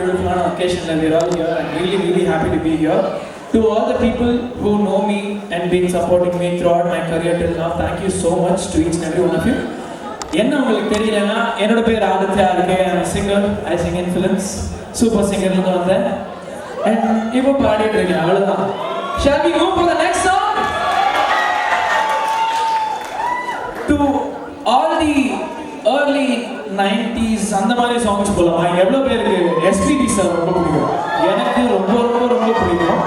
beautiful மாதிரி ஒரு பியூட்டிஃபுல்லான we're all here I'm really really happy to be here to all the people who know me and been supporting me throughout my career till now thank you so much to each and every one of you என்ன உங்களுக்கு தெரியலன்னா என்னோட பேர் ஆதித்யா இருக்கேன் singer I sing in films super சிங்கர்லேருந்து வந்தேன் and இப்போ பாடிட்டு இருக்கேன் அவ்வளோதான் shall we move for the next song to all the early nineties அந்த மாதிரி சாங்ஸ் போகலாமா எவ்வளோ பேருக்கு எஸ்பிபி சார் ரொம்ப பிடிக்கும். எனக்கு ரொம்ப ரொம்ப ரொம்ப பிடிக்கும்.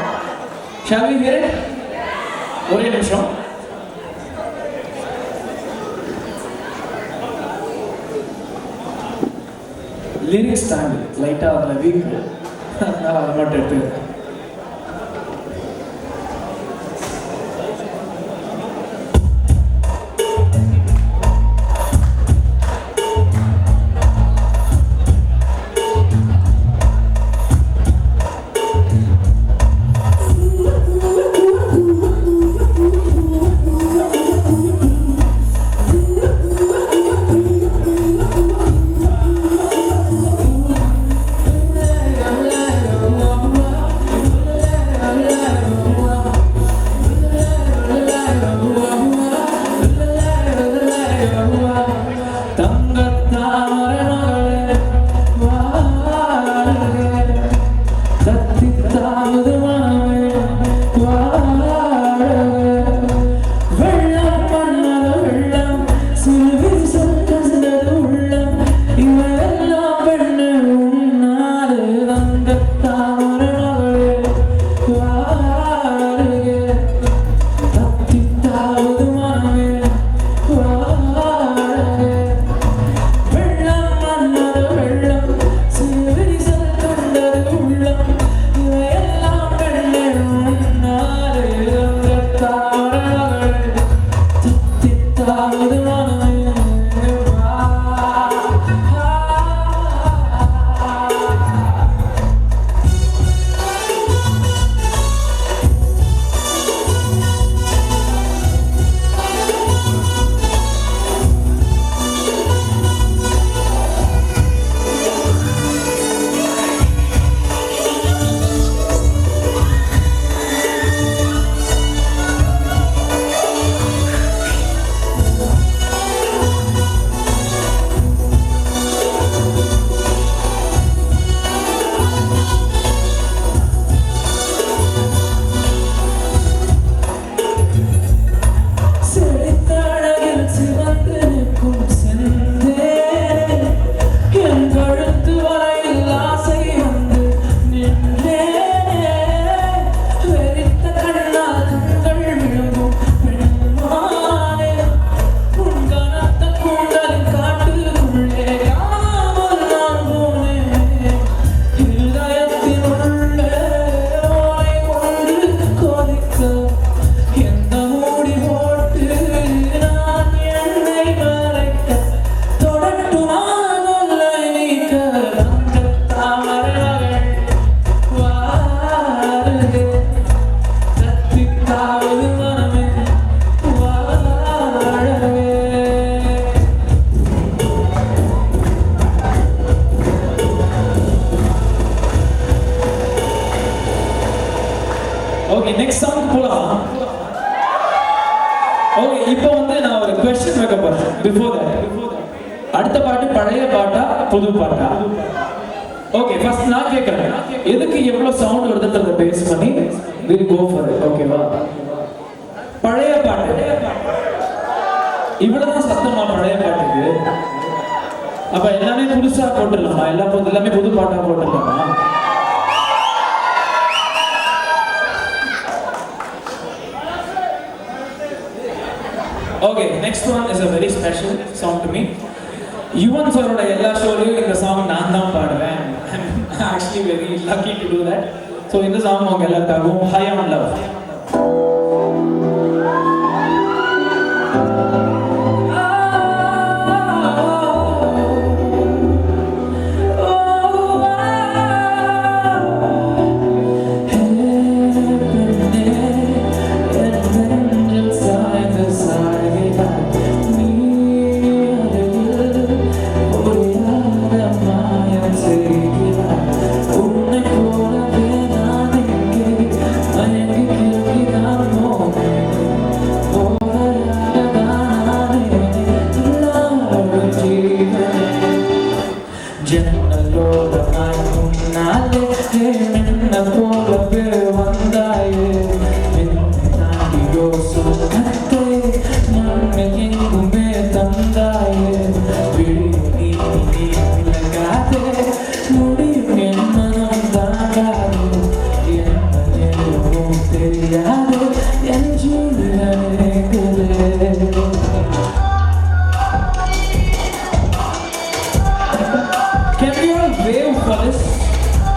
ஷால் ஹியர் ஒரே நிமிஷம். லிரிக்ஸ் தாண்டி லைட்டாக அதில் வீக் அதனால் அதை மட்டும் எடுத்துக்கிறேன். பழைய பாட்டு. இவ்வளவுதான் சத்தமா பழைய பாட்டுக்கு? அப்ப எல்லாமே புதுசா போட்டுடலாமா? எல்லா எல்லாமே புது பாட்டா போட்டுடலாமா? Okay next one is a very special song to me Yuvan சாரோட எல்லா ஷோலையும் இந்த சாங் நான் தான் பாடுவேன். Actually very lucky to do that so இந்த சாங் அவங்க எல்லாருக்காகவும் high on love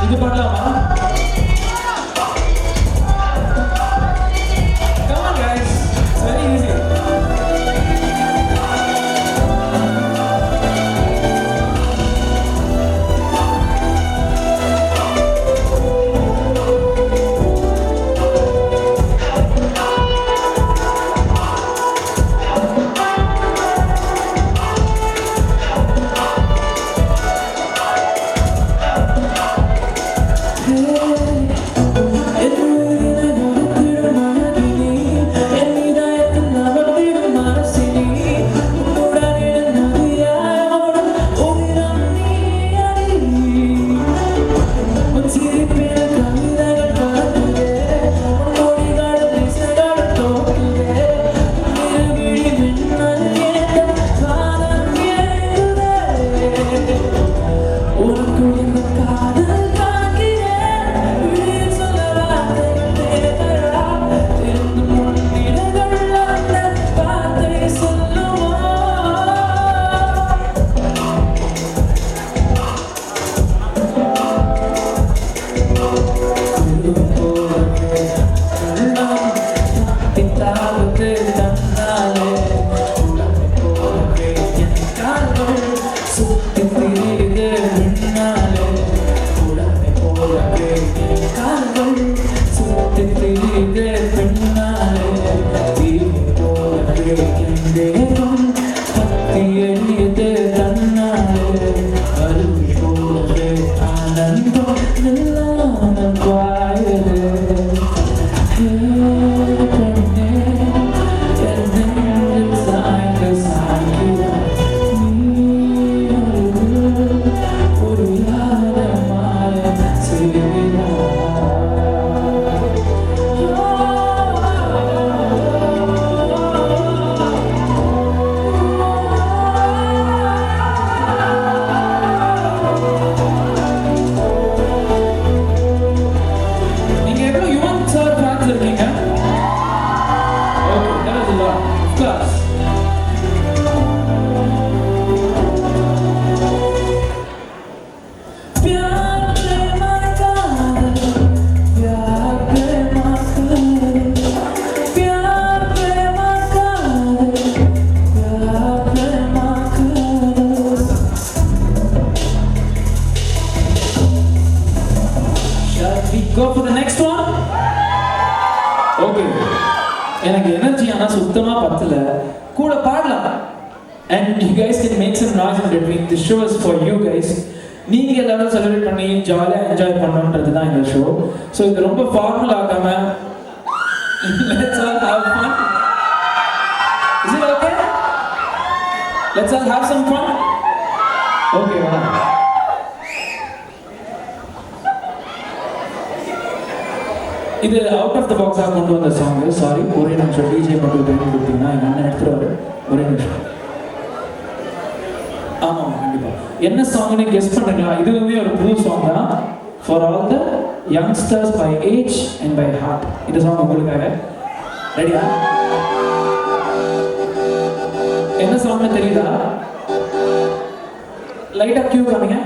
이거 받아 봐. Make some between the show is for you guys நீங்கள் எல்லாரும் செலிப்ரேட் பண்ணி ஜாலியாக என்ஜாய் பண்ணணுன்றது தான் இந்த ஷோ ஸோ இது ரொம்ப ஃபார்மல் ஆகாம let's all have fun is it okay let's all have some fun okay இது அவுட் ஆஃப் த பாக்ஸாக கொண்டு வந்த சாங்கு சாரி ஒரே நிமிஷம் டிஜே மட்டும் கொடுத்தீங்கன்னா எங்கள் அண்ணன் எடுத்துருவாரு. ஒரே நிமிஷம். ஆமாம் கண்டிப்பாக என்ன சாங்னு கெஸ் பண்ணுங்களா இதுவுமே ஒரு புது சாங் தான். For all the youngsters by age and by heart இந்த சாங் உங்களுக்காக. ரெடியா என்ன சாங்னு தெரியுதா? லைட்டாக கியூ காமிங்க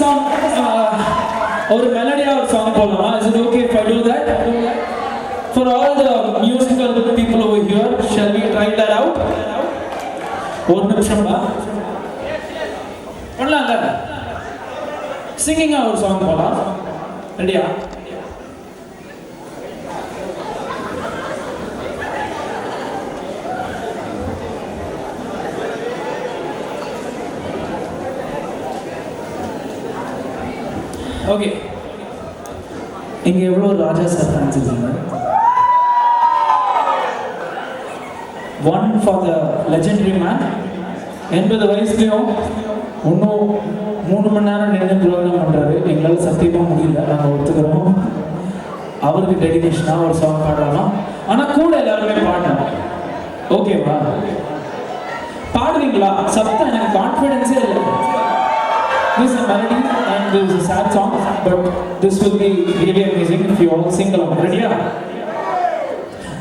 சாங் ஒரு மெலடியா ஒரு சாங் போடலாமா? Is it okay if I do that for all the musical people over here shall we try that out ஒரு நிமிஷம்டா பண்ணலாம்ல சிங்கிங்கா ஒரு சாங் போடலாம். ரெடியா ஓகே இங்க எவ்வளோ Raja sir fans one for the legendary man எண்பது வயசுலையும் இன்னும் மூணு மணி நேரம் நின்று ப்ரோக்ராம் பண்ணுறாரு எங்களால் சத்தியமாக முடியல. நாங்கள் ஒத்துக்கிறோம். அவருக்கு டெடிகேஷனாக ஒரு சாங் பாடலாம் ஆனால் கூட எல்லாருமே பாடணும் ஓகேவா பாடுவீங்களா? சத்தம் எனக்கு கான்ஃபிடென்ஸே இல்லை. This this is a sad song, but this will be really amazing if you all sing along. Ready?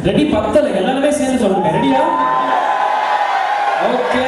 Ready பத்தல எல்லாருமே சேர்ந்து சொல்லுங்க ரெடியா ஓகே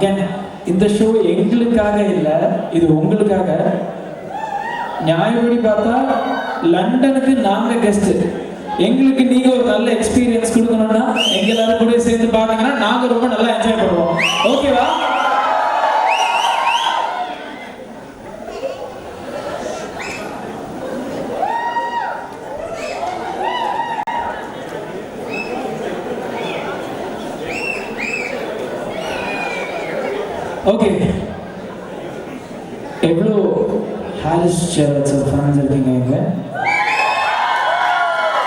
அகேன் இந்த ஷோ எங்களுக்காக இல்லை இது உங்களுக்காக. நியாயப்படி பார்த்தா லண்டனுக்கு நாங்க கெஸ்ட் எங்களுக்கு நீங்க ஒரு நல்ல எக்ஸ்பீரியன்ஸ் கொடுக்கணும்னா எங்க எல்லாரும் கூட சேர்ந்து பாருங்கன்னா நாங்க ரொம்ப நல்லா என்ஜாய் பண்ணுவோம். ஓகேவா ஓகே எவ்வளோ ஹாரிஸ் சேரன் சார் ஃபேன்ஸ் இருக்கீங்க இங்க?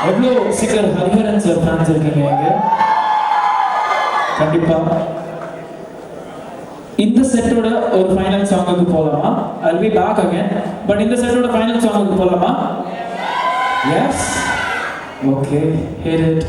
எவ்வளோ சீக்கிரம் ஹரிஹரன் சார் ஃபேன்ஸ் இருக்கீங்க இங்க? கண்டிப்பாக இந்த செட்டோட ஒரு ஃபைனல் சாங்குக்கு போகலாமா I'll be back again but இந்த செட்டோட ஃபைனல் சாங்குக்கு போகலாமா yes okay hear it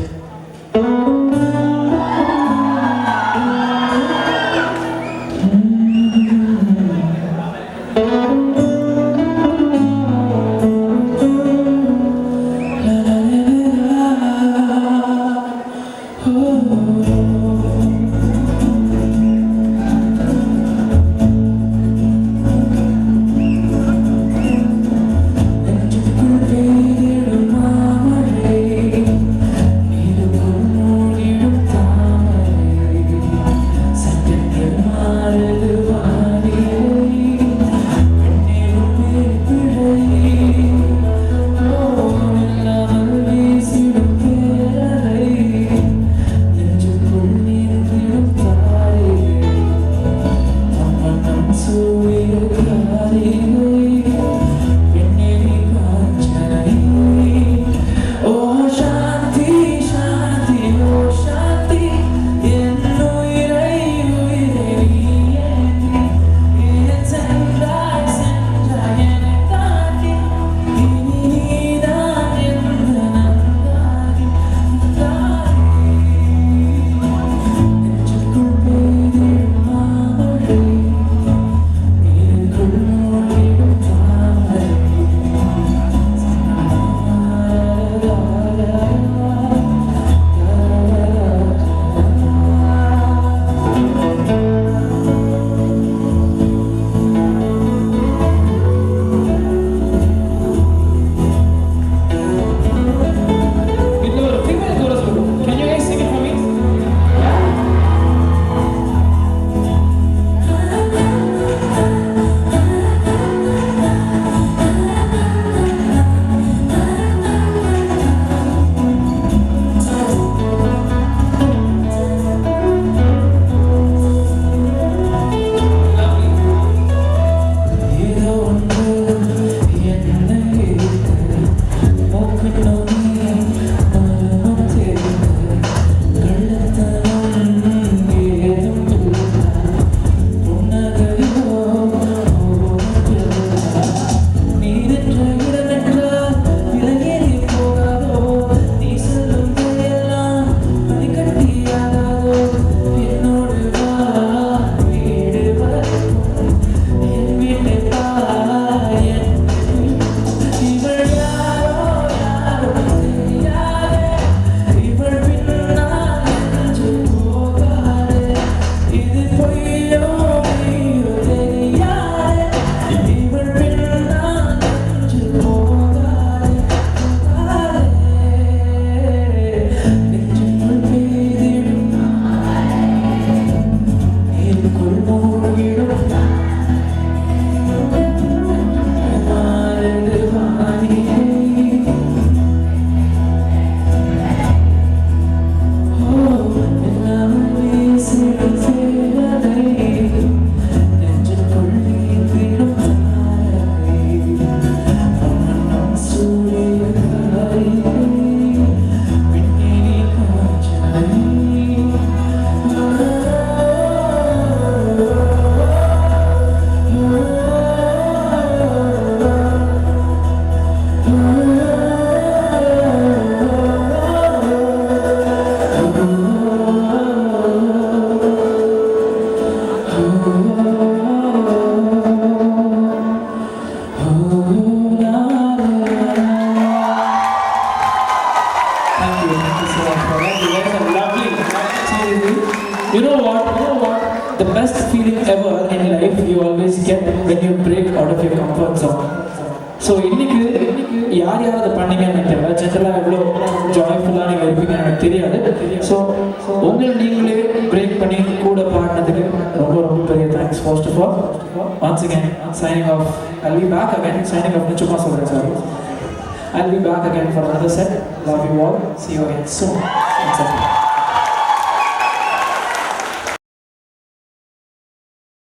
I'll be back again for another set. Love you all. See you again soon.